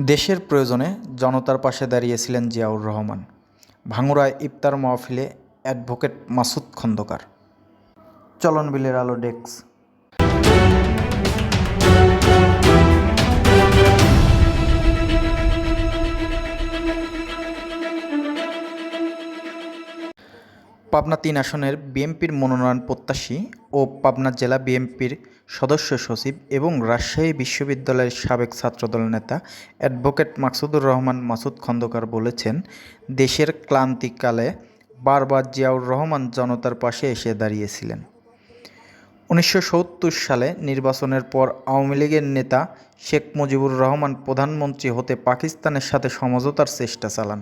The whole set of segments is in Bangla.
দেশের প্রয়োজনে জনতার পাশে দাঁড়িয়েছিলেন জিয়াউর রহমান। ভাঙুরায় ইফতার মাহফিলে অ্যাডভোকেট মাসুদ খন্দকার। চলন বিলের আলো ডেস্ক। পাবনা তিন আসনের বিএনপির মনোনয়ন প্রত্যাশী ও পাবনা জেলা বিএনপির সদস্য সচিব এবং রাজশাহী বিশ্ববিদ্যালয়ের সাবেক ছাত্রদল নেতা অ্যাডভোকেট মাকসুদুর রহমান মাসুদ খন্দকার বলেছেন, দেশের ক্লান্তিকালে বারবার জিয়াউর রহমান জনতার পাশে এসে দাঁড়িয়েছিলেন। উনিশশো সত্তর সালে নির্বাচনের পর আওয়ামী লীগের নেতা শেখ মুজিবুর রহমান প্রধানমন্ত্রী হতে পাকিস্তানের সাথে সমঝোতার চেষ্টা চালান।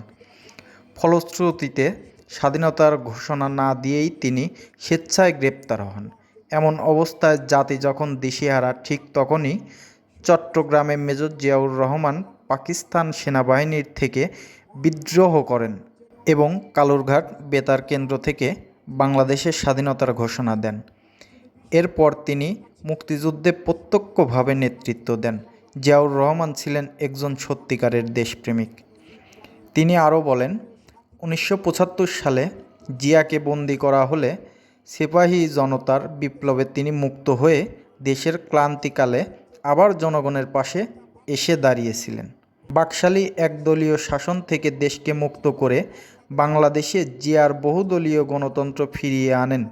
ফলশ্রুতিতে স্বাধীনতার ঘোষণা না দিয়েই তিনি স্বেচ্ছায় গ্রেপ্তার হন। এমন অবস্থায় জাতি যখন দিশেহারা ঠিক তখনই চট্টগ্রামে মেজর জিয়াউর রহমান পাকিস্তান সেনাবাহিনীর থেকে বিদ্রোহ করেন এবং কালুরঘাট বেতার কেন্দ্র থেকে বাংলাদেশের স্বাধীনতার ঘোষণা দেন। এরপর তিনি মুক্তিযুদ্ধে প্রত্যক্ষভাবে নেতৃত্ব দেন। জিয়াউর রহমান ছিলেন একজন সত্যিকারের দেশপ্রেমিক। তিনি আরও বলেন উনিশশো পঁচাত্তর সালে জিয়াকে বন্দি করা হলে সিপাহী জনতার বিপ্লবে তিনি মুক্ত হয়ে দেশের ক্লান্তিকালে আবার জনগণের পাশে এসে দাঁড়িয়েছিলেন। বাকশালী একদলীয় শাসন থেকে দেশকে মুক্ত করে বাংলাদেশে জিয়ার বহুদলীয় গণতন্ত্র ফিরিয়ে আনেন।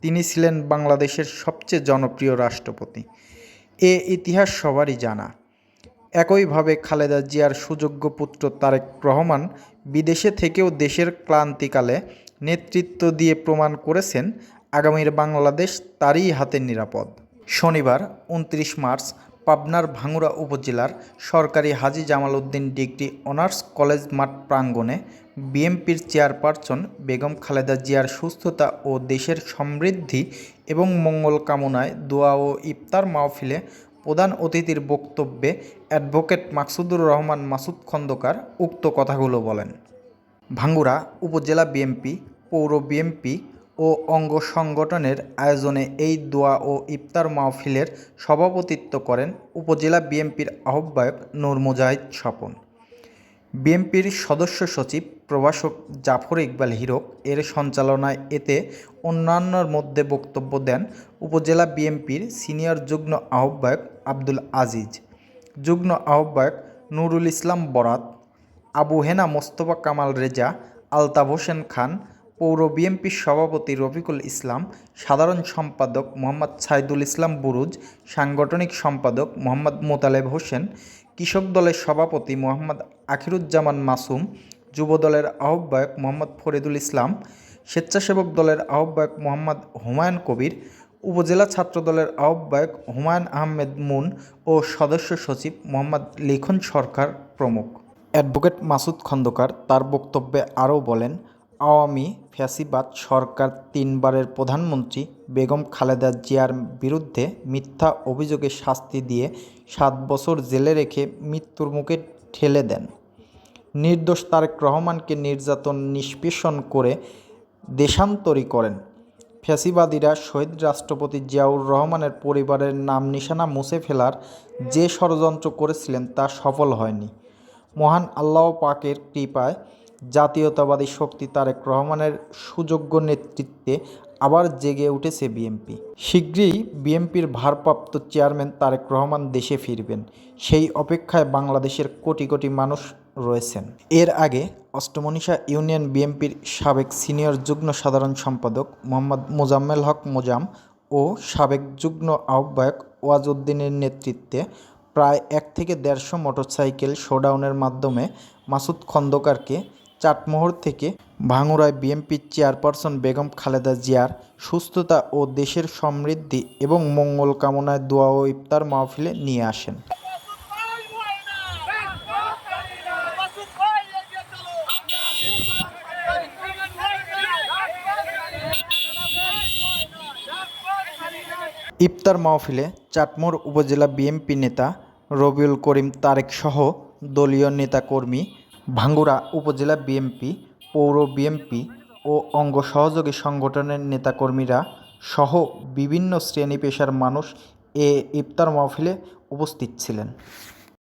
তিনি ছিলেন বাংলাদেশের সবচেয়ে জনপ্রিয় রাষ্ট্রপতি। এ ইতিহাস সবারই জানা। একইভাবে খালেদা জিয়ার সুযোগ্য পুত্র তারেক রহমান বিদেশে থেকেও দেশের ক্লান্তিকালে নেতৃত্ব দিয়ে প্রমাণ করেছেন আগামীর বাংলাদেশ তারই হাতে নিরাপদ। শনিবার উনত্রিশ মার্চ পাবনার ভাঙ্গুড়া উপজেলার সরকারি Haji Jamal Uddin degree honours college মাঠ প্রাঙ্গণে বিএনপির চেয়ারপারসন বেগম খালেদা জিয়ার সুস্থতা ও দেশের সমৃদ্ধি এবং মঙ্গল কামনায় দোয়া ও ইফতার মাহফিলে প্রধান অতিথির বক্তব্যে অ্যাডভোকেট মাকসুদুর রহমান মাসুদ খন্দকার উক্ত কথাগুলো বলেন। ভাঙ্গুরা উপজেলা বিএমপি, পৌর বিএমপি ও অঙ্গ সংগঠনের আয়োজনে এই দোয়া ও ইফতার মাহফিলের সভাপতিত্ব করেন উপজেলা বিএনপির আহ্বায়ক নূর মুজাহিদ স্বপন। বিএনপির সদস্য সচিব, প্রভাষক জাফর ইকবাল হিরক এর সঞ্চালনায় এতে অন্যান্যর মধ্যে বক্তব্য দেন উপজেলা বিএনপির সিনিয়র যুগ্ম আহ্বায়ক আব্দুল আজিজ, যুগ্ম আহ্বায়ক নুরুল ইসলাম বরাত, আবু হেনা মোস্তফা কামাল রেজা, আলতাফ হোসেন খান, পৌর বিএনপির সভাপতি রফিকুল ইসলাম, সাধারণ সম্পাদক মোহাম্মদ সাইদুল ইসলাম বুরুজ, সাংগঠনিক সম্পাদক মোহাম্মদ মোতালেব হোসেন কৃষক দলের সভাপতি মোহাম্মদ আখিরুজ্জামান মাসুম, যুব দলের আহ্বায়ক মোহাম্মদ ফরিদুল ইসলাম, স্বেচ্ছাসেবক দলের আহ্বায়ক মোহাম্মদ হুমায়ুন কবির, উপজেলা ছাত্র দলের আহ্বায়ক হুমায়ুন আহমেদ মুন ও সদস্য সচিব মোহাম্মদ লিখন সরকার প্রমুখ। অ্যাডভোকেট মাসুদ খন্দকার তার বক্তব্যে আরও বলেন আওয়ামী ফ্যাসিবাদ সরকার তিনবারের প্রধানমন্ত্রী বেগম খালেদা জিয়ার বিরুদ্ধে মিথ্যা অভিযোগে শাস্তি দিয়ে সাত বছর জেলে রেখে মৃত্যুর মুখে ঠেলে দেন। নির্দোষ তারেক রহমানকে নির্যাতন নিষ্পেষণ করে দেশান্তরী করেন। ফ্যাসিবাদীরা শহীদ রাষ্ট্রপতি জিয়াউর রহমানের পরিবারের নাম নিশানা মুছে ফেলার যে ষড়যন্ত্র করেছিলেন তা সফল হয়নি। মহান আল্লাহ পাকের কৃপায় জাতীয়তাবাদী শক্তি তারেক রহমানের সুযোগ্য নেতৃত্বে আবার জেগে উঠেছে বিএনপি। শীঘ্রই বিএনপির ভারপ্রাপ্ত চেয়ারম্যান তারেক রহমান দেশে ফিরবেন। সেই অপেক্ষায় বাংলাদেশের কোটি কোটি মানুষ রয়েছেন। এর আগে অষ্টমনীষা ইউনিয়ন বিএনপির সাবেক সিনিয়র যুগ্ম সাধারণ সম্পাদক মোহাম্মদ মোজাম্মেল হক মোজাম ও সাবেক যুগ্ম আহ্বায়ক ওয়াজউদ্দিনের নেতৃত্বে প্রায় এক থেকে দেড়শো মোটরসাইকেল শোডাউনের মাধ্যমে মাসুদ খন্দকারকে চাটমোহর থেকে ভাঙুরায় বিএনপির চেয়ারপারসন বেগম খালেদা জিয়ার সুস্থতা ও দেশের সমৃদ্ধি এবং মঙ্গল কামনায় দোয়া ও ইফতার মাহফিলে নিয়ে আসেন। ইফতার মাহফিলে চাটমোর উপজেলা বিএনপি নেতা রবিউল করিম তারেক সহ দলীয় নেতাকর্মী ভাঙ্গুড়া উপজেলা বিএনপি পৌর বিএনপি ও অঙ্গ সহযোগী সংগঠনের নেতাকর্মীরা সহ বিভিন্ন শ্রেণি পেশার মানুষ এ ইফতার মাহফিলে উপস্থিত ছিলেন।